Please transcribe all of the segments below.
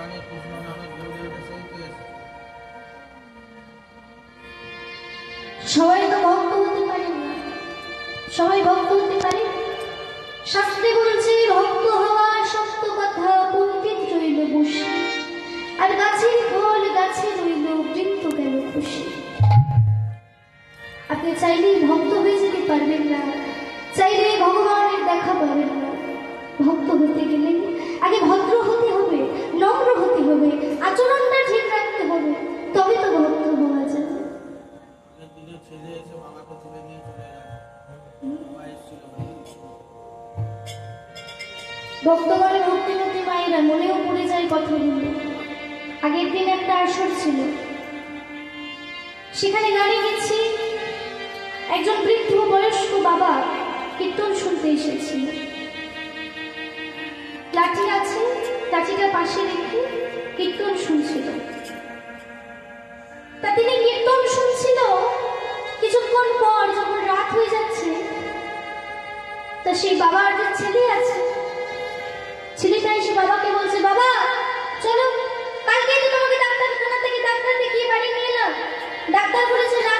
প্রাণে কৃষ্ণ নামে দৌড়ে উঠে সেই তো এসে। সবাই তো ভক্ত হতে পারে সবাই ভক্ত হতে পারে? শাস্ত্রে বলছে, ভক্ত হওয়া সত্য কথা পণ্ডিত রইল বসে। আর গাছের ফল, গাছে রইল বৃত্ত গেল খুশি আপনি চাইলেই ভক্ত হয়ে যেতে পারবেন না। চাইলে ভগবানের দেখা পাবেন না। ভক্ত হতে গেলে আগে ভদ্র হবে আচরণটা ঠিক রাখতে হবে। তবে তো ভক্ত হওয়া যাবে ভক্তগণে ভক্তিমতী মায়েরা মনেও পড়ে যায় কথাগুলো। আগের দিন একটা আসর ছিল। সেখানে গানে গেছি। একজন বৃদ্ধ বয়স্ক বাবা কীর্তন শুনতে এসেছিল। লাঠি আছে, লাঠিটা পাশে রেখে কীর্তন শুনছিল। তা তিনি কীর্তন শুনছিল কিছুক্ষণ পর যখন রাত হয়ে যাচ্ছে, তা সেই বাবার যে ছেলে আছে, ছেলেটা এসে বাবাকে বলছে, বাবা, চলো কালকে তো তোমাকে ডাক্তার থেকে ডাক্তার দেখিয়ে বাড়ি নিয়ে এলাম। ডাক্তার বলেছে রাত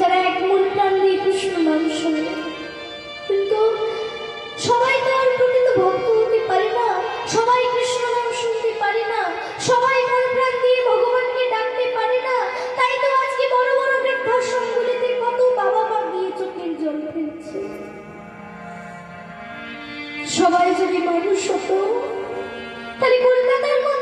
যারা এক মন প্রাণ দিয়ে কৃষ্ণ নাম শোনে কিন্তু সবাই তো আর প্রকৃত ভক্ত হতে পারে না। সবাই কৃষ্ণ নাম শুনতে পারে না। সবাই মন প্রাণ দিয়ে ভগবানকে ডাকতে পারে না। তাই তো আজকে বড় বড় বৃদ্ধাশ্রমগুলিতে কত বাবা মা গিয়ে চোখের জল ফেলছে। সবাই যদি মানুষ হতো, তাহলে কলকাতার মতো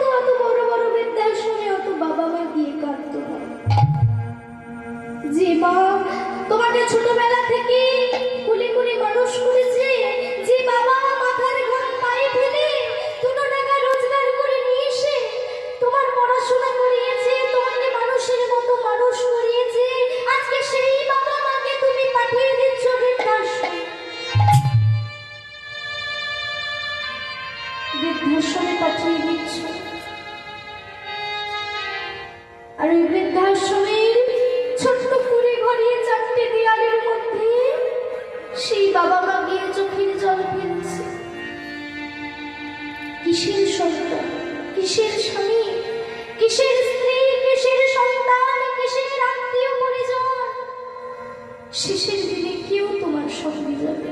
শেষের দিনে কেউ তোমার সঙ্গে যাবে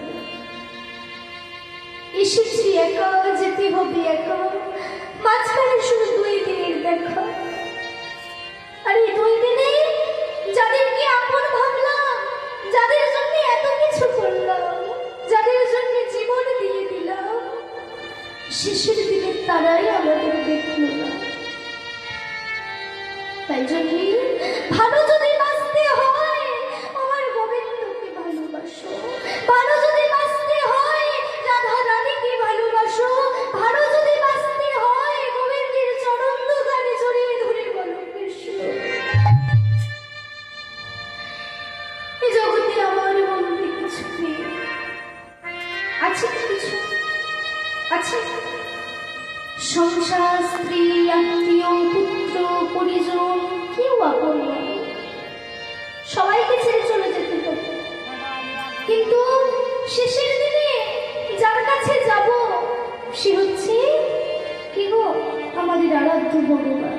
এসেছি একা, যেতে হবে একা। মাঝখানে শুধু দুই দিনের দেখা। আর এই দুই দিনে যাদেরকে আপন ভাবলাম, যাদের জন্য এত কিছু করলাম, যাদের জন্য জীবন দিয়ে দিলাম, শেষের দিনে তারাই আমাদের দেখল না। তাই জন্য ভালো যদি সংসার, স্ত্রী, আত্মীয়, পুত্র, পরিজন, কেউ আপন। সবাইকে ছেড়ে চলে যেতে হবে কিন্তু শেষের দিনে যার কাছে যাব, সে হচ্ছে কি গো আমাদের আরাধ্য ভগবান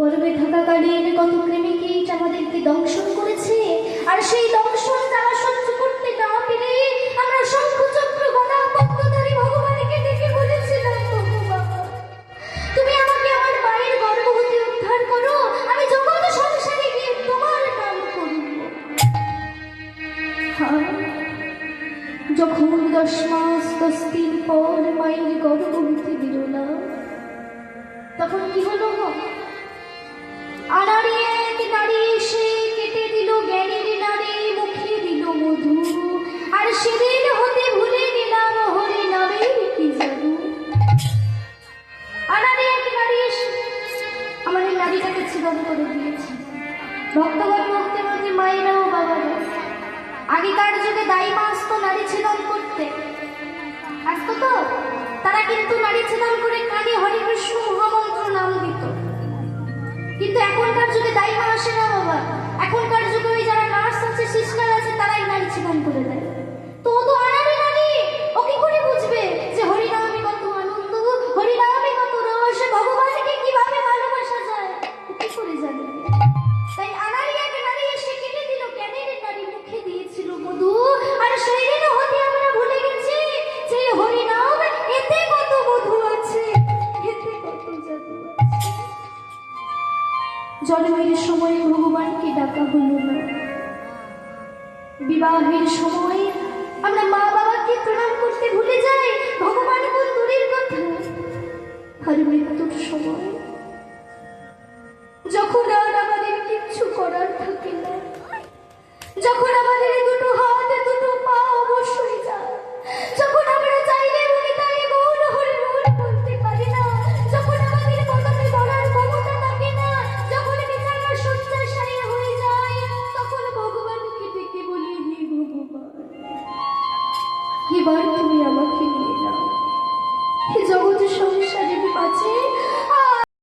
গর্ভে থাকাকালীন কত প্রেমিক আমাদেরকে দংশন করেছে? আর সেই দংশন যারা সহ্য করতে না পেরে আমরা শঙ্খ চক্র গদা পদ্মধারী ভগবানকে ডেকে বলেছিলাম তুমি আমাকে আমার মায়ের গর্ভ হতে উদ্ধার করো। আমি জগৎ সংসারে গিয়ে তোমার নাম করব। যখন দশ মাস দশ দিন পর মায়ের গর্ভ হতে দিল না তখন কি হলো গো আনাড়ি এক নারী এসে কেটে দিল জ্ঞানের নারী মুখে দিল মধু। আর সেদিন ভুলে গেলাম হরি নামের কি জাদু। আনাড়ি এক নারী এসে আমার নারীটাকে ছিদন করে দিয়েছে। ভক্তগণ ভক্তি মধ্যে মায়েরা বাবারা আগেকার যুগে দায়ী মা আসতো নারী ছেদন করতে। আসতো তো? তারা কিন্তু নারী ছেদন করে কানে হরে কৃষ্ণ নাম কিন্তু এখনকার যুগে দায়ী মা না বাবা এখনকার যুগে ওই যারা নার্স আছে সিস্টার আছে, তারাই নারী জীবন করে দেয়। জন্মের সময় ভগবানকে ডাকা হলো না। বিবাহের সময় আমরা মা বাবাকে প্রণাম করতে ভুলে যাই। ভগবান কোন দূরের কথা। আর মৃত্যুর সময় যখন আর আমাদের